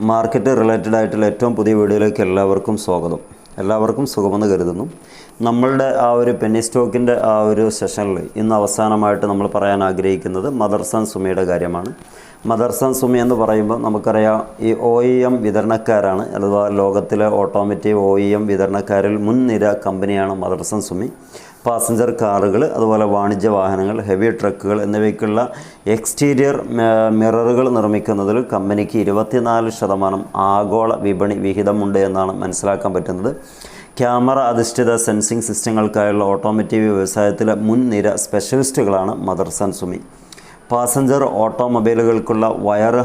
Market related ആയിട്ടുള്ള ഏറ്റവും പുതിയ വീഡിയോയിലേക്ക് എല്ലാവർക്കും സ്വാഗതം. എല്ലാവർക്കും സുഖമെന്ന് കരുതുന്നു. നമ്മളുടെ ആ ഒരു പെന്നി സ്റ്റോക്കിന്റെ ആ ഒരു സെഷനിൽ ഇന്ന് അവസാനമായിട്ട് നമ്മൾ പറയാൻ ആഗ്രഹിക്കുന്നത് മദർസൺ സുമിയുടെ കാര്യമാണ്. മദർസൺ സുമി എന്ന് പറയുമ്പോൾ നമുക്കറിയാം ഈ ഒ ഇ എം വിതരണക്കാരാണ് അഥവാ ലോകത്തിലെ ഓട്ടോമേറ്റീവ് ഒ ഇ എം വിതരണക്കാരിൽ മുൻനിര കമ്പനിയാണ് മദർസൺ സുമി പാസഞ്ചർ കാറുകൾ അതുപോലെ വാണിജ്യ വാഹനങ്ങൾ ഹെവി ട്രക്കുകൾ എന്നിവയ്ക്കുള്ള എക്സ്റ്റീരിയർ മിററുകൾ നിർമ്മിക്കുന്നതിൽ കമ്പനിക്ക് ഇരുപത്തിനാല് ശതമാനം ആഗോള വിപണി വിഹിതമുണ്ട് എന്നാണ് മനസ്സിലാക്കാൻ പറ്റുന്നത്. ക്യാമറ അധിഷ്ഠിത സെൻസിംഗ് സിസ്റ്റങ്ങൾക്കായുള്ള ഓട്ടോമോട്ടീവ് വ്യവസായത്തിലെ മുൻനിര സ്പെഷ്യലിസ്റ്റുകളാണ് മദർസൺ സുമി. പാസഞ്ചർ ഓട്ടോമൊബൈലുകൾക്കുള്ള വയർ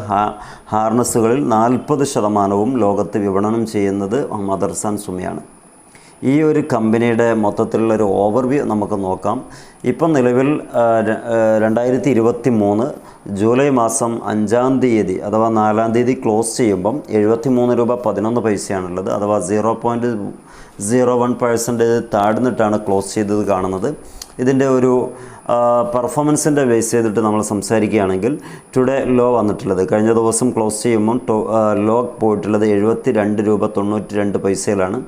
ഹാർനസുകളിൽ നാൽപ്പത് ശതമാനവും ലോകത്ത് വിപണനം ചെയ്യുന്നത് മദർസൺ സുമിയാണ്. ഈ ഒരു കമ്പനിയുടെ മൊത്തത്തിലുള്ള ഒരു ഓവർവ്യൂ നമുക്ക് നോക്കാം. ഇപ്പം നിലവിൽ രണ്ടായിരത്തി ഇരുപത്തി മൂന്ന് ജൂലൈ മാസം അഞ്ചാം തീയതി അഥവാ നാലാം തീയതി ക്ലോസ് ചെയ്യുമ്പം എഴുപത്തി മൂന്ന് രൂപ പതിനൊന്ന് പൈസയാണുള്ളത്. അഥവാ zero point zero one percentage താഴ്ന്നിട്ടാണ് close ചെയ്തത് കാണുന്നത്. ഇതിന്റെ ഒരു പെർഫോമൻസിന്റെ ബേസ് ചെയ്തിട്ട് നമ്മൾ സംസാരിക്കുകയാണെങ്കിൽ ടുഡേ ലോ വന്നിട്ടുള്ളത്. കഴിഞ്ഞ ദിവസം ക്ലോസ് ചെയ്യുമ്പം ലോ പോയിട്ടുള്ളത് എഴുപത്തി രണ്ട് രൂപ തൊണ്ണൂറ്റി രണ്ട് പൈസയിലാണ്.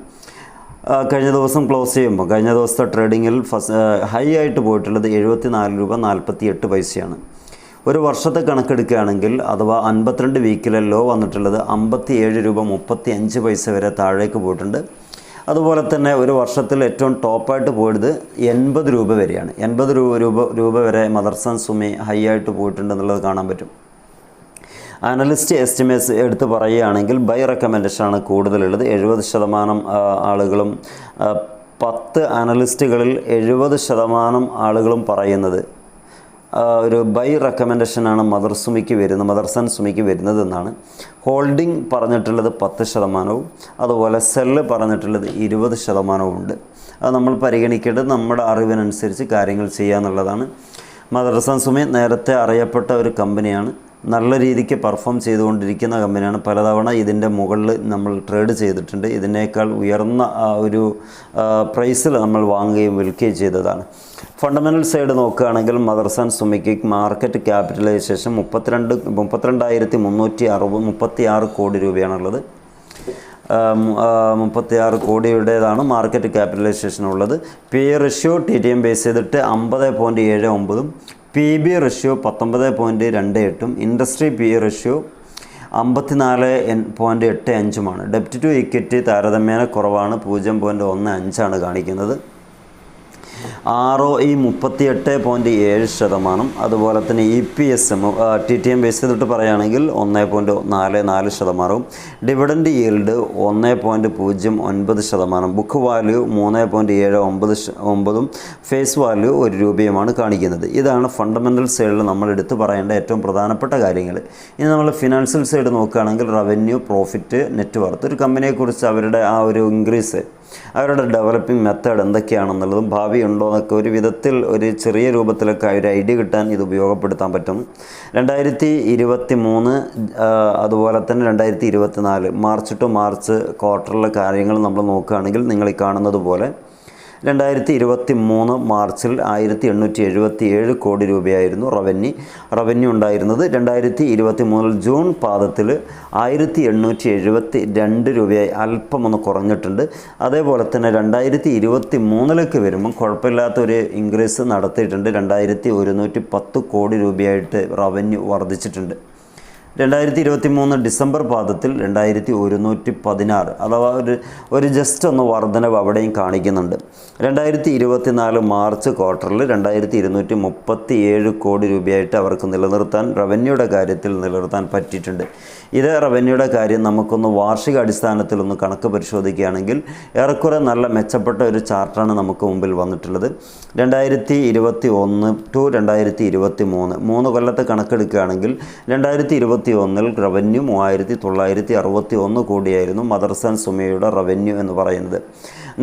കഴിഞ്ഞ ദിവസം ക്ലോസ് ചെയ്യുമ്പോൾ കഴിഞ്ഞ ദിവസത്തെ ട്രേഡിങ്ങിൽ ഫസ്റ്റ് ഹൈ ആയിട്ട് പോയിട്ടുള്ളത് എഴുപത്തി നാല് രൂപ നാൽപ്പത്തി എട്ട് പൈസയാണ്. ഒരു വർഷത്തെ കണക്കെടുക്കുകയാണെങ്കിൽ അഥവാ അൻപത്തിരണ്ട് വീക്കിലെ ലോ വന്നിട്ടുള്ളത് അമ്പത്തി ഏഴ് രൂപ മുപ്പത്തി അഞ്ച് പൈസ വരെ താഴേക്ക് പോയിട്ടുണ്ട്. അതുപോലെ തന്നെ ഒരു വർഷത്തിൽ ഏറ്റവും ടോപ്പായിട്ട് പോയത് എൺപത് രൂപ വരെയാണ്. എൺപത് രൂപ രൂപ രൂപ വരെ മദർസൺ സുമി ഹൈ ആയിട്ട് പോയിട്ടുണ്ടെന്നുള്ളത് കാണാൻ പറ്റും. അനലിസ്റ്റ് എസ്റ്റിമേറ്റ്സ് എടുത്ത് പറയുകയാണെങ്കിൽ ബൈ റെക്കമെൻഡേഷനാണ് കൂടുതലുള്ളത്. എഴുപത് ശതമാനം ആളുകളും പത്ത് അനലിസ്റ്റുകളിൽ എഴുപത് ശതമാനം ആളുകളും പറയുന്നത്. ഒരു ബൈ റെക്കമെൻഡേഷനാണ് മദർ സുമിക്ക് വരുന്നത് മദർസൺ സുമിക്ക് വരുന്നത് എന്നാണ്. ഹോൾഡിംഗ് പറഞ്ഞിട്ടുള്ളത് പത്ത് ശതമാനവും അതുപോലെ സെല്ല് പറഞ്ഞിട്ടുള്ളത് ഇരുപത് ശതമാനവും ഉണ്ട്. അത് നമ്മൾ പരിഗണിക്കേണ്ടത് നമ്മുടെ അറിവിനനുസരിച്ച് കാര്യങ്ങൾ ചെയ്യുക എന്നുള്ളതാണ് മദർസൺ സുമി നേരത്തെ അറിയപ്പെട്ട ഒരു കമ്പനിയാണ് നല്ല രീതിക്ക് പെർഫോം ചെയ്തുകൊണ്ടിരിക്കുന്ന കമ്പനിയാണ്. പലതവണ ഇതിന്റെ മുകളിൽ നമ്മൾ ട്രേഡ് ചെയ്തിട്ടുണ്ട്. ഇതിനേക്കാൾ ഉയർന്ന ഒരു പ്രൈസിൽ നമ്മൾ വാങ്ങുകയും വിൽക്കുകയും ചെയ്തതാണ്. ഫണ്ടമെന്റൽ സൈഡ് നോക്കുകയാണെങ്കിൽ മദർസൺ സുമിക്ക് മാർക്കറ്റ് ക്യാപിറ്റലൈസേഷൻ മുപ്പത്തിരണ്ട് മുപ്പത്തിരണ്ടായിരത്തി മുന്നൂറ്റി അറുപത് മുപ്പത്തി ആറ് കോടി രൂപയാണുള്ളത് മുപ്പത്തിയാറ് കോടിയുടേതാണ് മാർക്കറ്റ് ക്യാപിറ്റലൈസേഷൻ ഉള്ളത് P ratio T T M base ചെയ്തിട്ട് അമ്പത് പോയിന്റ് ഏഴ് ഒമ്പതും പി ബി റഷ്യോ പത്തൊമ്പത് പോയിന്റ് രണ്ട് എട്ടും ഇൻഡസ്ട്രി പി റഷ്യോ അമ്പത്തിനാല് പോയിന്റ് എട്ട് അഞ്ചുമാണ്. ഡെപ്റ്റ് ടു ഇക്വിറ്റി താരതമ്യേന കുറവാണ് പൂജ്യം പോയിന്റ് ഒന്ന് അഞ്ചാണ് കാണിക്കുന്നത്. ആർ ഒ ഇ മുപ്പത്തിയെട്ട് പോയിന്റ് ഏഴ് ശതമാനം. അതുപോലെ തന്നെ E P S M T T M base ചെയ്തിട്ട് പറയുകയാണെങ്കിൽ ഒന്ന് പോയിന്റ് നാല് നാല് ശതമാനവും. ഡിവിഡൻഡ് ഈൽഡ് ഒന്ന് പോയിന്റ് പൂജ്യം ഒൻപത് ശതമാനം. ബുക്ക് വാല്യൂ മൂന്ന് പോയിന്റ് ഏഴ് ഒമ്പത് ഒമ്പതും. ഫേസ് വാല്യൂ ഒരു രൂപയുമാണ് കാണിക്കുന്നത്. ഇതാണ് ഫണ്ടമെന്റൽ സൈഡിൽ നമ്മൾ എടുത്തു പറയേണ്ട ഏറ്റവും പ്രധാനപ്പെട്ട കാര്യങ്ങൾ. ഇനി നമ്മൾ ഫിനാൻഷ്യൽ സൈഡ് നോക്കുകയാണെങ്കിൽ റവന്യൂ പ്രോഫിറ്റ് നെറ്റ് വർത്ത് ഒരു കമ്പനിയെക്കുറിച്ച് അവരുടെ ആ ഒരു ഇൻക്രീസ് അവരുടെ ഡെവലപ്പിംഗ് മെത്തേഡ് എന്തൊക്കെയാണെന്നുള്ളതും ഭാവി ഉണ്ടോ എന്നൊക്കെ ഒരു വിധത്തിൽ ഒരു ചെറിയ രൂപത്തിലൊക്കെ ഒരു ഐഡിയ കിട്ടാൻ ഇത് ഉപയോഗപ്പെടുത്താൻ പറ്റും. രണ്ടായിരത്തി ഇരുപത്തി മൂന്ന് അതുപോലെ തന്നെ രണ്ടായിരത്തി ഇരുപത്തി നാല് മാർച്ച് ടു മാർച്ച് ക്വാർട്ടറിലെ കാര്യങ്ങൾ നമ്മൾ നോക്കുകയാണെങ്കിൽ നിങ്ങൾ ഈ കാണുന്നത് പോലെ രണ്ടായിരത്തി ഇരുപത്തി മൂന്ന് മാർച്ചിൽ ആയിരത്തി എണ്ണൂറ്റി എഴുപത്തി ഏഴ് കോടി രൂപയായിരുന്നു റവന്യൂ. റവന്യൂ ഉണ്ടായിരുന്നത് രണ്ടായിരത്തി ഇരുപത്തി മൂന്നിൽ ജൂൺ പാദത്തിൽ ആയിരത്തി എണ്ണൂറ്റി എഴുപത്തി രണ്ട് രൂപയായി അല്പം ഒന്ന് കുറഞ്ഞിട്ടുണ്ട്. അതേപോലെ തന്നെ രണ്ടായിരത്തി ഇരുപത്തി മൂന്നിലേക്ക് വരുമ്പം കുഴപ്പമില്ലാത്ത ഒരു ഇൻക്രീസ് നടത്തിയിട്ടുണ്ട്. രണ്ടായിരത്തി ഒരുന്നൂറ്റി പത്ത് കോടി രൂപയായിട്ട് റവന്യൂ വർദ്ധിച്ചിട്ടുണ്ട്. രണ്ടായിരത്തി ഇരുപത്തി മൂന്ന് ഡിസംബർ പാദത്തിൽ രണ്ടായിരത്തി ഒരുന്നൂറ്റി പതിനാറ് അഥവാ ഒരു ഒരു ജസ്റ്റ് ഒന്ന് വർധനവ് അവിടെയും കാണിക്കുന്നുണ്ട്. രണ്ടായിരത്തി ഇരുപത്തി നാല് മാർച്ച് ക്വാർട്ടറിൽ രണ്ടായിരത്തി ഇരുന്നൂറ്റി മുപ്പത്തി ഏഴ് കോടി രൂപയായിട്ട് അവർക്ക് നിലനിർത്താൻ റവന്യൂയുടെ കാര്യത്തിൽ നിലനിർത്താൻ പറ്റിയിട്ടുണ്ട്. ഇത് റവന്യൂയുടെ കാര്യം നമുക്കൊന്ന് വാർഷിക അടിസ്ഥാനത്തിൽ ഒന്ന് കണക്ക് പരിശോധിക്കുകയാണെങ്കിൽ ഏറെക്കുറെ നല്ല മെച്ചപ്പെട്ട ഒരു ചാർട്ടാണ് നമുക്ക് മുമ്പിൽ വന്നിട്ടുള്ളത്. രണ്ടായിരത്തി ഇരുപത്തി ഒന്ന് ടു രണ്ടായിരത്തി ഇരുപത്തി മൂന്ന് മൂന്ന് കൊല്ലത്തെ കണക്കെടുക്കുകയാണെങ്കിൽ രണ്ടായിരത്തി ഇരുപത്തി ഒന്നിൽ റവന്യൂ മൂവായിരത്തി തൊള്ളായിരത്തി അറുപത്തി ഒന്ന് കോടിയായിരുന്നു മദർസൻ സുമയുടെ റവന്യൂ എന്ന് പറയുന്നത്.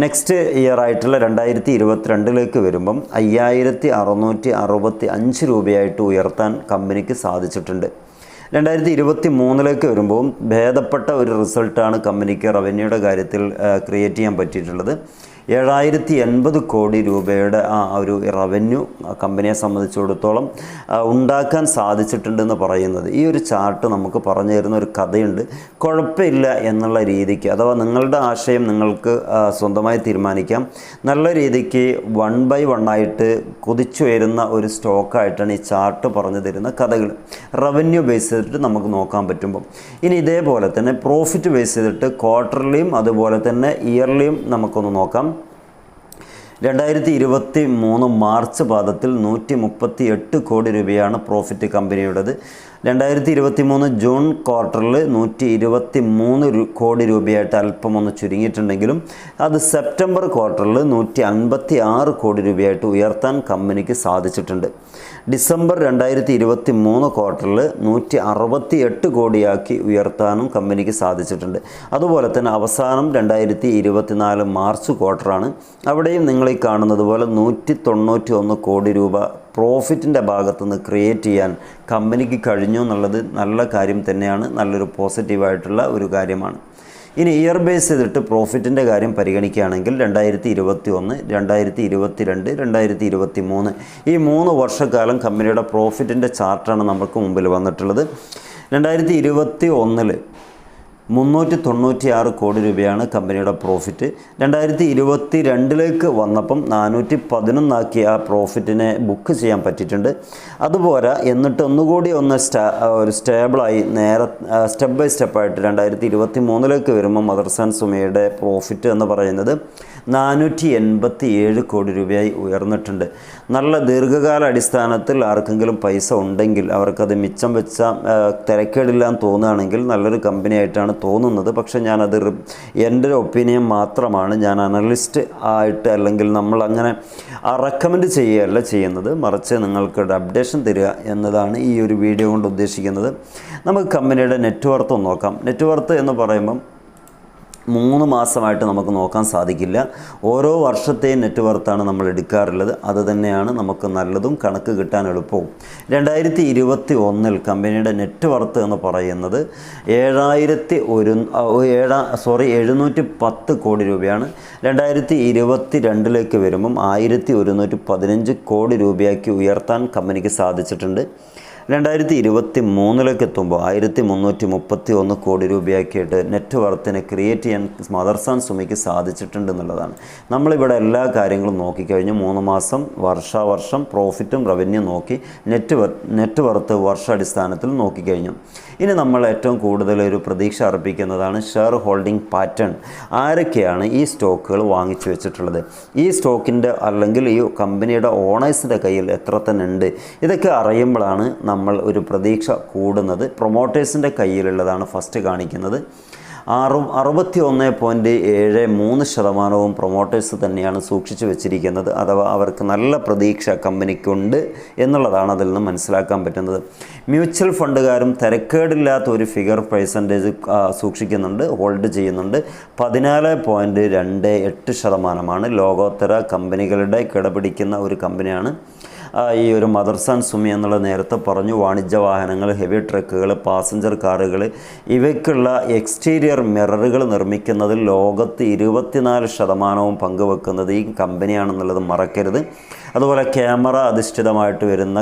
നെക്സ്റ്റ് ഇയർ ആയിട്ടുള്ള രണ്ടായിരത്തി ഇരുപത്തിരണ്ടിലേക്ക് വരുമ്പം അയ്യായിരത്തി അറുന്നൂറ്റി അറുപത്തി അഞ്ച് രൂപയായിട്ട് ഉയർത്താൻ കമ്പനിക്ക് സാധിച്ചിട്ടുണ്ട്. രണ്ടായിരത്തി ഇരുപത്തി മൂന്നിലേക്ക് വരുമ്പോൾ ഭേദപ്പെട്ട ഒരു റിസൾട്ടാണ് കമ്പനിക്ക് റവന്യൂയുടെ കാര്യത്തിൽ ക്രിയേറ്റ് ചെയ്യാൻ പറ്റിയിട്ടുള്ളത്. ഏഴായിരത്തി എൺപത് കോടി രൂപയുടെ ആ ഒരു റവന്യൂ കമ്പനിയെ സംബന്ധിച്ചിടത്തോളം ഉണ്ടാക്കാൻ സാധിച്ചിട്ടുണ്ടെന്ന് പറയുന്നത്. ഈ ഒരു ചാർട്ട് നമുക്ക് പറഞ്ഞു തരുന്ന ഒരു കഥയുണ്ട്. കുഴപ്പമില്ല എന്നുള്ള രീതിക്ക് അഥവാ നിങ്ങളുടെ ആശയം നിങ്ങൾക്ക് സ്വന്തമായി തീരുമാനിക്കാം. നല്ല രീതിക്ക് വൺ ബൈ വൺ ആയിട്ട് കുതിച്ചുയരുന്ന ഒരു സ്റ്റോക്കായിട്ടാണ് ഈ ചാർട്ട് പറഞ്ഞു തരുന്ന കഥകൾ. റവന്യൂ ബേസ് ചെയ്തിട്ട് നമുക്ക് നോക്കാൻ പറ്റുമ്പോൾ ഇനി ഇതേപോലെ തന്നെ പ്രോഫിറ്റ് ബേസ് ചെയ്തിട്ട് ക്വാർട്ടർലിയും അതുപോലെ തന്നെ ഇയർലിയും നമുക്കൊന്ന് നോക്കാം. രണ്ടായിരത്തി ഇരുപത്തി മൂന്ന് മാർച്ച് പാദത്തിൽ നൂറ്റി മുപ്പത്തി എട്ട് കോടി രൂപയാണ് പ്രോഫിറ്റ് കമ്പനിയുടേത് രണ്ടായിരത്തി ഇരുപത്തി മൂന്ന് ജൂൺ ക്വാർട്ടറിൽ നൂറ്റി ഇരുപത്തി മൂന്ന് കോടി രൂപയായിട്ട് അല്പം ഒന്ന് ചുരുങ്ങിയിട്ടുണ്ടെങ്കിലും അത് സെപ്റ്റംബർ ക്വാർട്ടറിൽ നൂറ്റി അൻപത്തി ആറ് കോടി രൂപയായിട്ട് ഉയർത്താൻ കമ്പനിക്ക് സാധിച്ചിട്ടുണ്ട്. ഡിസംബർ രണ്ടായിരത്തി ഇരുപത്തി മൂന്ന് ക്വാർട്ടറിൽ നൂറ്റി അറുപത്തി എട്ട് കോടിയാക്കി ഉയർത്താനും കമ്പനിക്ക് സാധിച്ചിട്ടുണ്ട്. അതുപോലെ തന്നെ അവസാനം രണ്ടായിരത്തി ഇരുപത്തിനാല് മാർച്ച് ക്വാർട്ടറാണ്. അവിടെയും നിങ്ങൾ ഈ കാണുന്നത് പോലെ നൂറ്റി തൊണ്ണൂറ്റി ഒന്ന് കോടി രൂപ പ്രോഫിറ്റിന്റെ ഭാഗത്തുനിന്ന് ക്രിയേറ്റ് ചെയ്യാൻ കമ്പനിക്ക് കഴിഞ്ഞു എന്നുള്ളത് നല്ല കാര്യം തന്നെയാണ് നല്ലൊരു പോസിറ്റീവായിട്ടുള്ള ഒരു കാര്യമാണ്. ഇനി ഇയർ ബേസ് ചെയ്തിട്ട് പ്രോഫിറ്റിന്റെ കാര്യം പരിഗണിക്കുകയാണെങ്കിൽ രണ്ടായിരത്തി ഇരുപത്തി ഒന്ന് രണ്ടായിരത്തി ഇരുപത്തി രണ്ട് രണ്ടായിരത്തി ഇരുപത്തി മൂന്ന് ഈ മൂന്ന് വർഷക്കാലം കമ്പനിയുടെ പ്രോഫിറ്റിന്റെ ചാർട്ടാണ് നമുക്ക് മുമ്പിൽ വന്നിട്ടുള്ളത്. രണ്ടായിരത്തി ഇരുപത്തി ഒന്നിൽ മുന്നൂറ്റി തൊണ്ണൂറ്റി ആറ് കോടി രൂപയാണ് കമ്പനിയുടെ പ്രോഫിറ്റ് രണ്ടായിരത്തി ഇരുപത്തി രണ്ടിലേക്ക് വന്നപ്പം നാനൂറ്റി പതിനൊന്നാക്കി ആ പ്രോഫിറ്റിനെ ബുക്ക് ചെയ്യാൻ പറ്റിയിട്ടുണ്ട്. അതുപോലെ എന്നിട്ട് ഒന്നുകൂടി ഒന്ന് സ്റ്റാ ഒരു സ്റ്റേബിളായി നേരെ സ്റ്റെപ്പ് ബൈ സ്റ്റെപ്പായിട്ട് രണ്ടായിരത്തി ഇരുപത്തി മൂന്നിലേക്ക് വരുമ്പോൾ മദർസാൻ സുമയുടെ പ്രോഫിറ്റ് എന്ന് പറയുന്നത് നാനൂറ്റി എൺപത്തി ഏഴ് കോടി രൂപയായി ഉയർന്നിട്ടുണ്ട്. നല്ല ദീർഘകാല അടിസ്ഥാനത്തിൽ ആർക്കെങ്കിലും പൈസ ഉണ്ടെങ്കിൽ അവർക്കത് മിച്ചം വെച്ച തിരക്കേടില്ലാന്ന് തോന്നുകയാണെങ്കിൽ നല്ലൊരു കമ്പനിയായിട്ടാണ് തോന്നുന്നത്. പക്ഷേ ഞാനത് എന്റെ ഒരു ഒപ്പീനിയൻ മാത്രമാണ് ഞാൻ അനലിസ്റ്റ് ആയിട്ട് അല്ലെങ്കിൽ നമ്മൾ അങ്ങനെ റെക്കമെൻഡ് ചെയ്യുകയല്ല ചെയ്യുന്നത്. മറിച്ച് നിങ്ങൾക്ക് ഒരു അപ്ഡേഷൻ തരിക എന്നതാണ് ഈ ഒരു വീഡിയോ കൊണ്ട് ഉദ്ദേശിക്കുന്നത്. നമുക്ക് കമ്പനിയുടെ നെറ്റ്വർത്ത് നോക്കാം. നെറ്റ്വർത്ത് എന്ന് പറയുമ്പം മൂന്ന് മാസമായിട്ട് നമുക്ക് നോക്കാൻ സാധിക്കില്ല. ഓരോ വർഷത്തെയും നെറ്റ് വർത്താണ് നമ്മൾ എടുക്കാറുള്ളത്. അത് തന്നെയാണ് നമുക്ക് നല്ലതും കണക്ക് കിട്ടാൻ എളുപ്പവും. രണ്ടായിരത്തി ഇരുപത്തി ഒന്നിൽ കമ്പനിയുടെ നെറ്റ് വർത്ത് എന്ന് പറയുന്നത് ഏഴായിരത്തി ഒരു ഏഴാ സോറി എഴുന്നൂറ്റി പത്ത് കോടി രൂപയാണ്. രണ്ടായിരത്തി ഇരുപത്തി രണ്ടിലേക്ക് വരുമ്പം ആയിരത്തി ഒരുന്നൂറ്റി പതിനഞ്ച് കോടി രൂപയാക്കി ഉയർത്താൻ കമ്പനിക്ക് സാധിച്ചിട്ടുണ്ട്. രണ്ടായിരത്തി ഇരുപത്തി മൂന്നിലേക്ക് എത്തുമ്പോൾ ആയിരത്തി മുന്നൂറ്റി മുപ്പത്തി ഒന്ന് കോടി രൂപയാക്കിയിട്ട് നെറ്റ് വർത്തിനെ ക്രിയേറ്റ് ചെയ്യാൻ മദർസാൻ സുമിക്ക് സാധിച്ചിട്ടുണ്ട് എന്നുള്ളതാണ് നമ്മളിവിടെ എല്ലാ കാര്യങ്ങളും നോക്കിക്കഴിഞ്ഞു മൂന്ന് മാസം വർഷാവർഷം പ്രോഫിറ്റും റവന്യൂ നോക്കി നെറ്റ് നെറ്റ് വർത്ത് വർഷാടിസ്ഥാനത്തിൽ നോക്കിക്കഴിഞ്ഞു. ഇനി നമ്മൾ ഏറ്റവും കൂടുതൽ ഒരു പ്രതീക്ഷ അർപ്പിക്കുന്നതാണ് ഷെയർ ഹോൾഡിംഗ് പാറ്റേൺ ആരൊക്കെയാണ് ഈ സ്റ്റോക്കുകൾ വാങ്ങിച്ചു വെച്ചിട്ടുള്ളത്? ഈ സ്റ്റോക്കിന്റെ അല്ലെങ്കിൽ ഈ കമ്പനിയുടെ ഓണേഴ്സിന്റെ കയ്യിൽ എത്ര തന്നെ ഉണ്ട്? ഇതൊക്കെ അറിയുമ്പോഴാണ് ഒരു പ്രതീക്ഷ കൂടുന്നത്. പ്രൊമോട്ടേഴ്സിന്റെ കയ്യിലുള്ളതാണ് ഫസ്റ്റ് കാണിക്കുന്നത്. ആറു അറുപത്തി ഒന്ന് പോയിന്റ് ഏഴ് മൂന്ന് ശതമാനവും പ്രൊമോട്ടേഴ്സ് തന്നെയാണ് സൂക്ഷിച്ചു വെച്ചിരിക്കുന്നത്. അഥവാ അവർക്ക് നല്ല പ്രതീക്ഷ കമ്പനിക്കുണ്ട് എന്നുള്ളതാണ് അതിൽ നിന്ന് മനസ്സിലാക്കാൻ പറ്റുന്നത്. മ്യൂച്വൽ ഫണ്ടുകാരും തിരക്കേടില്ലാത്ത ഒരു ഫിഗർ പെർസെന്റേജ് സൂക്ഷിക്കുന്നുണ്ട് ഹോൾഡ് ചെയ്യുന്നുണ്ട്. പതിനാല് പോയിന്റ് രണ്ട് എട്ട് ശതമാനമാണ് ലോകോത്തര കമ്പനികളുടെ കിടപിടിക്കുന്ന ഒരു കമ്പനിയാണ്. ഈ ഒരു മദർസാൻ സുമി എന്നുള്ള നേരത്തെ പറഞ്ഞു വാണിജ്യ വാഹനങ്ങൾ ഹെവി ട്രക്കുകൾ പാസഞ്ചർ കാറുകൾ ഇവയ്ക്കുള്ള എക്സ്റ്റീരിയർ മിററുകൾ നിർമ്മിക്കുന്നതിൽ ലോകത്ത് ഇരുപത്തിനാല് ശതമാനവും പങ്കുവെക്കുന്നത് ഈ കമ്പനിയാണെന്നുള്ളത് മറക്കരുത്. അതുപോലെ ക്യാമറ അധിഷ്ഠിതമായിട്ട് വരുന്ന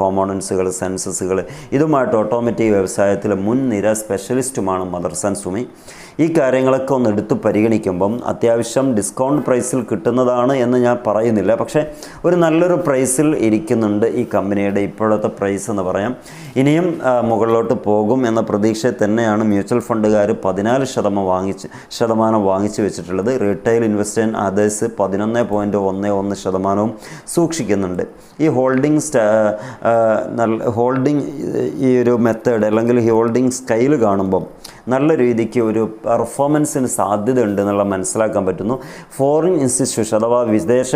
കോമ്പോണൻസുകൾ സെൻസസുകൾ ഇതുമായിട്ട് ഓട്ടോമാറ്റിക് വ്യവസായത്തിൽ മുൻനിര സ്പെഷ്യലിസ്റ്റുമാണ് മദർസൻ സുമി. ഈ കാര്യങ്ങളൊക്കെ ഒന്ന് എടുത്ത് പരിഗണിക്കുമ്പം അത്യാവശ്യം ഡിസ്കൗണ്ട് പ്രൈസിൽ കിട്ടുന്നതാണ് എന്ന് ഞാൻ പറയുന്നില്ല. പക്ഷേ ഒരു നല്ലൊരു പ്രൈസിൽ ഇരിക്കുന്നുണ്ട് ഈ കമ്പനിയുടെ ഇപ്പോഴത്തെ പ്രൈസ് എന്ന് പറയാം. ഇനിയും മുകളിലോട്ട് പോകും എന്ന പ്രതീക്ഷയിൽ തന്നെയാണ് മ്യൂച്വൽ ഫണ്ടുകാർ പതിനാല് ശതമാനം വാങ്ങിച്ച് ശതമാനം വാങ്ങിച്ചു വെച്ചിട്ടുള്ളത്. റീറ്റെയിൽ ഇൻവെസ്റ്റേൺ അതേഴ്സ് പതിനൊന്ന് പോയിന്റ് ഒന്ന് ഒന്ന് ശതമാനവും സൂക്ഷിക്കുന്നുണ്ട്. ഈ ഹോൾഡിംഗ് ഹോൾഡിംഗ് ഈ ഒരു മെത്തേഡ് അല്ലെങ്കിൽ ഹോൾഡിംഗ് സ്കെയിൽ കാണുമ്പം നല്ല രീതിക്ക് ഒരു പെർഫോമൻസിന് സാധ്യത ഉണ്ട് എന്നുള്ള മനസ്സിലാക്കാൻ പറ്റുന്നു. ഫോറിൻ ഇൻസ്റ്റിറ്റ്യൂഷൻ അഥവാ വിദേശ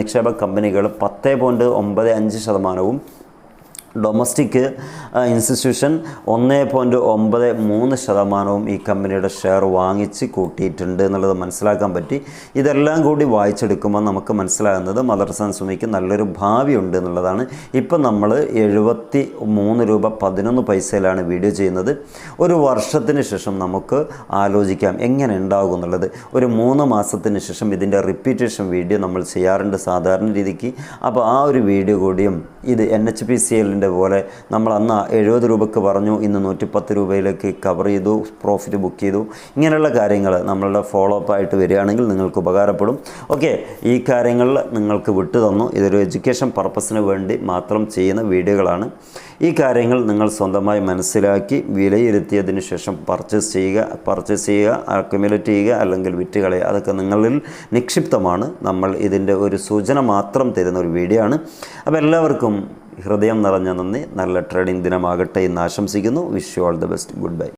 നിക്ഷേപ കമ്പനികൾ പത്ത് പോയിന്റ് ഒമ്പത് അഞ്ച് ശതമാനവും ഡൊമസ്റ്റിക് ഇൻസ്റ്റിറ്റ്യൂഷൻ ഒന്ന് പോയിന്റ് ഒമ്പത് മൂന്ന് ശതമാനവും ഈ കമ്പനിയുടെ ഷെയർ വാങ്ങിച്ച് കൂട്ടിയിട്ടുണ്ട് എന്നുള്ളത് മനസ്സിലാക്കാൻ പറ്റി. ഇതെല്ലാം കൂടി വായിച്ചെടുക്കുമ്പോൾ നമുക്ക് മനസ്സിലാകുന്നത് മദർസൻ സുമിക്ക് നല്ലൊരു ഉണ്ട് എന്നുള്ളതാണ്. ഇപ്പം നമ്മൾ എഴുപത്തി മൂന്ന് രൂപ പതിനൊന്ന് പൈസയിലാണ് വീഡിയോ ചെയ്യുന്നത്. ഒരു വർഷത്തിന് ശേഷം നമുക്ക് ആലോചിക്കാം എങ്ങനെ ഉണ്ടാകും എന്നുള്ളത്. ഒരു മൂന്ന് മാസത്തിന് ശേഷം ഇതിന്റെ റിപ്പീറ്റേഷൻ വീഡിയോ നമ്മൾ ചെയ്യാറുണ്ട് സാധാരണ രീതിക്ക്. അപ്പോൾ ആ ഒരു വീഡിയോ കൂടിയും ഇത് എൻ എച്ച് പി സി എല്ലിന്റെ പോലെ നമ്മൾ അന്ന് എഴുപത് രൂപയ്ക്ക് പറഞ്ഞു ഇന്ന് നൂറ്റിപ്പത്ത് രൂപയിലേക്ക് കവർ ചെയ്തു പ്രോഫിറ്റ് ബുക്ക് ചെയ്തു. ഇങ്ങനെയുള്ള കാര്യങ്ങൾ നമ്മളുടെ ഫോളോ അപ്പ് ആയിട്ട് വരികയാണെങ്കിൽ നിങ്ങൾക്ക് ഉപകാരപ്പെടും. ഓക്കെ ഈ കാര്യങ്ങൾ നിങ്ങൾക്ക് വിട്ടു തന്നു. ഇതൊരു എഡ്യൂക്കേഷൻ പർപ്പസിന് വേണ്ടി മാത്രം ചെയ്യുന്ന വീഡിയോകളാണ്. ഈ കാര്യങ്ങൾ നിങ്ങൾ സ്വന്തമായി മനസ്സിലാക്കി വിലയിരുത്തിയതിന് ശേഷം പർച്ചേസ് ചെയ്യുക പർച്ചേസ് ചെയ്യുക അക്യുമുലേറ്റ് ചെയ്യുക അല്ലെങ്കിൽ വിറ്റ് കളയുക. അതൊക്കെ നിങ്ങളിൽ നിക്ഷിപ്തമാണ്. നമ്മൾ ഇതിന്റെ ഒരു സൂചന മാത്രം തരുന്ന ഒരു വീഡിയോ ആണ്. അപ്പോൾ എല്ലാവർക്കും ഹൃദയം നിറഞ്ഞ നന്ദി. നല്ല ട്രേഡിംഗ് ദിനമാകട്ടെ എന്ന് ആശംസിക്കുന്നു. Wish you all the best good bye